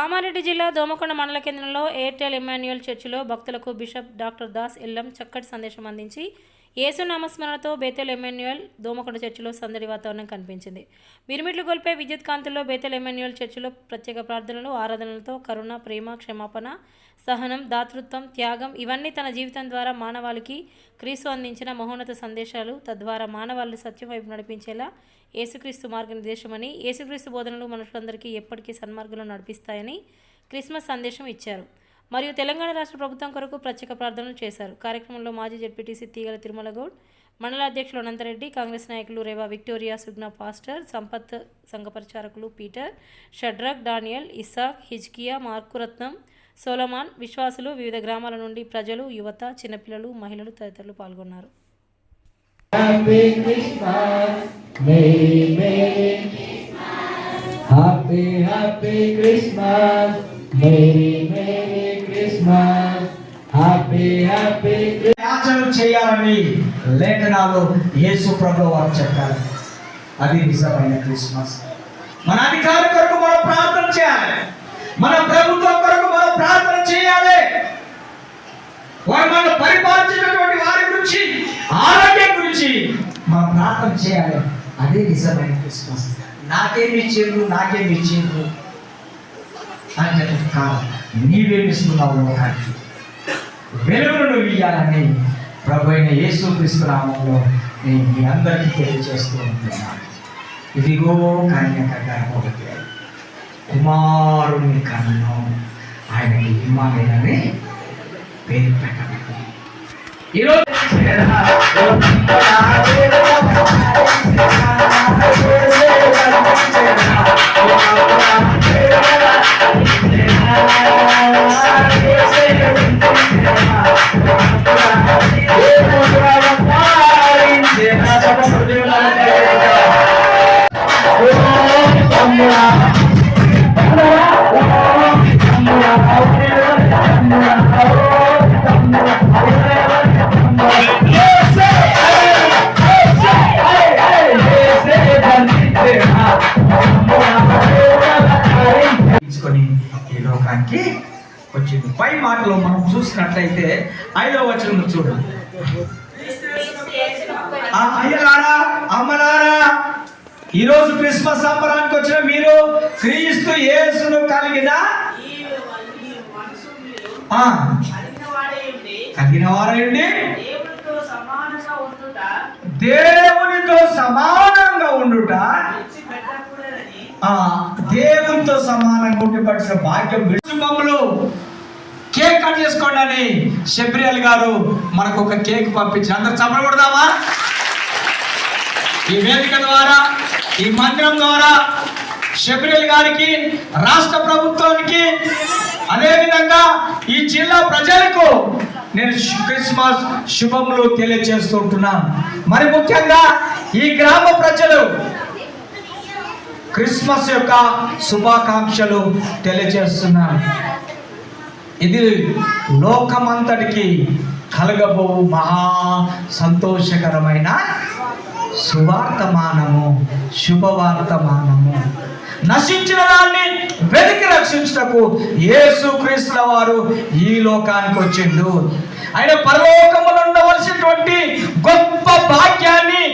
కామారెడ్డి జిల్లా దోమకొండ మండల కేంద్రంలో ఎయిర్టెల్ ఎమాన్యుయల్ చర్చిలో భక్తులకు బిషప్ డాక్టర్ దాస్ ఎల్లం చక్కటి సందేశం అందించి ఏసు నామస్మరణతో బేతెల్ ఎమాన్యుయల్ దోమకొండ చర్చిలో సందడి వాతావరణం కనిపించింది. మిరుమిట్లు గొల్పే విద్యుత్ కాంతుల్లో బేతెల్ ఎమాన్యుయల్ చర్చిలో ప్రత్యేక ప్రార్థనలు ఆరాధనలతో కరుణ ప్రేమ క్షమాపణ సహనం దాతృత్వం త్యాగం ఇవన్నీ తన జీవితం ద్వారా మానవాళికి క్రీస్తు అందించిన మహోన్నత సందేశాలు. తద్వారా మానవాళ్ళు సత్యం వైపు నడిపించేలా యేసుక్రీస్తు మార్గనిర్దేశమని యేసుక్రీస్తు బోధనలు మనుషులందరికీ ఎప్పటికీ సన్మార్గంలో నడిపిస్తాయని క్రిస్మస్ సందేశం ఇచ్చారు. మరియు తెలంగాణ రాష్ట్ర ప్రభుత్వం కొరకు ప్రత్యేక ప్రార్థనలు చేశారు. కార్యక్రమంలో మాజీ జడ్పీటీసీ తీగల తిరుమల గౌడ్ మండల అధ్యక్షులు అనంతరెడ్డి కాంగ్రెస్ నాయకులు రేవా విక్టోరియా సుగ్నా పాస్టర్ సంపత్ సంఘ పరిచారకులు Peter Shadrach Daniel Isaac Hizkiya Markuratnam Solomon విశ్వాసులు వివిధ గ్రామాల నుండి ప్రజలు యువత చిన్నపిల్లలు మహిళలు తదితరులు పాల్గొన్నారు. Happy Christmas, Merry Merry Happy Christmas, Merry Merry చేయాలని లేఖనాలు యేసు ప్రభు వారు చెప్పారు. అది నిజమైన క్రిస్మస్. మన అధికారి కొరకు మనం ప్రార్థన చేయాలి. మన ప్రభుత్వం కొరకు మనం ప్రార్థన చేయాలి. వారు మనం పరిపాలించినటువంటి వారి గురించి ఆరోగ్యం గురించి మనం ప్రార్థన చేయాలి. అదే నిజమైన క్రిస్మస్. నాకేమి ఇచ్చిండ్రు నాకేమి ఇచ్చిండ్రు? అంటే కాదు నీవేమిస్తున్నావు లోకానికి వెలుగును నువ్వు ఇయ్యాలని ప్రభు అయిన యేసు క్రీస్తు నామంలో నేను మీ అందరికీ తెలియజేస్తూ ఉంటున్నాను. ఇదిగో కన్యక గర్భవతి కుమారుని కన్ను ఆయన ఇమ్మానేనని పేరు పెట్టబడి ఈరోజు తీసుకొని ఈ వచ్చింది. పై మాటలో మనం చూసినట్లయితే ఐదవ వచనం చూడండి ఆ అయ్యలారా అమ్మలారా ఈరోజు క్రిస్మస్ సంబరానికి వచ్చిన మీరు క్రీస్తు యేసును కలిగిన కలిగిన వారండి దేవునితో సమానంగా ఉండుట. దేవునితో సమానంగా ఉండి పడిన ఆ దేవునితో సమానంగా భాగ్యం చేసుకోండి అని షబ్రియల్ గారు మనకు ఒక కేక్ పంపించి అందరు చప్పడకూడదామా ఈ వేదిక ద్వారా ఈ మందిరం ద్వారా షబ్రియల్ గారికి రాష్ట్ర ప్రభుత్వానికి అదేవిధంగా ఈ జిల్లా ప్రజలకు నేను క్రిస్మస్ శుభములు తెలియజేస్తుంటున్నాను మరి ముఖ్యంగా ఈ గ్రామ ప్రజలు క్రిస్మస్ యొక్క శుభాకాంక్షలు తెలియజేస్తున్నాను ఇది లోకమంతటికి కలగబో మహా సంతోషకరమైన సువార్తమానము శుభవార్తమానము. నశించిన దాన్ని వెతికి రక్షించటకు యేసు క్రీస్తుల వారు ఈ లోకానికి వచ్చిండు. ఆయన పరలోకములు ఉండవలసినటువంటి గొప్ప భాగ్యాన్ని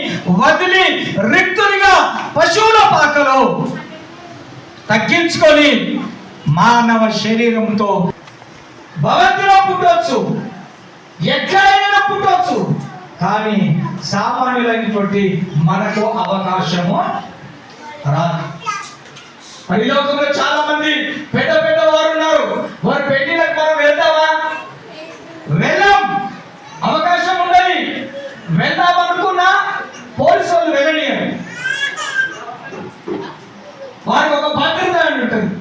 వదిలి రిక్తునిగా పశువుల పాకలో తగ్గించుకొని మానవ శరీరంతో భవంతిలో పుట్టవచ్చు ఎక్కడైనా పుట్టవచ్చు కానీ సామాన్యులైనటువంటి మనకు అవకాశము రాదు. పరిలోకంలో చాలా మంది పెద్ద పెద్ద వారు ఉన్నారు. వారు పెట్టినకు మనం వెళ్తామా? వెళ్ళాం. అవకాశం ఉండదు వెళ్దాం అనుకున్నా పోలీసు వాళ్ళు వెళ్ళనియరు వారికి ఒక భద్రత అని ఉంటుంది.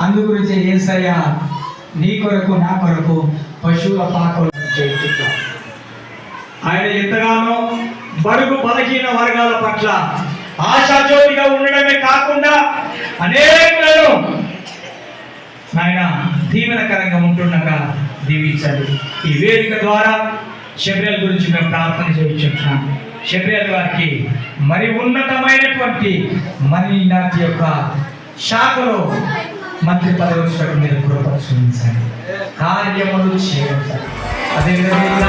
అందు గురించి ఏసయ్యా నీ కొరకు నా కొరకు పశువుల పాకలు ఆయన ఎంతగానో బడుగు బలహీన వర్గాల పట్ల ఆశాజ్యోతిగా ఉండడమే కాకుండా అనేక నాయన దీవెనకరంగా ఉంటుండగా దీవించాలి ఈ వేదిక ద్వారా శబరియాల గురించి మేము ప్రార్థన చేయించున్నాం శబరియాల వారికి మరి ఉన్నతమైనటువంటి మరి నాటి యొక్క శాఖలో మంత్రి పదవి వచ్చినట్టు మీరు కృప చూపించండి కార్యములు చేయండి. అదేవిధంగా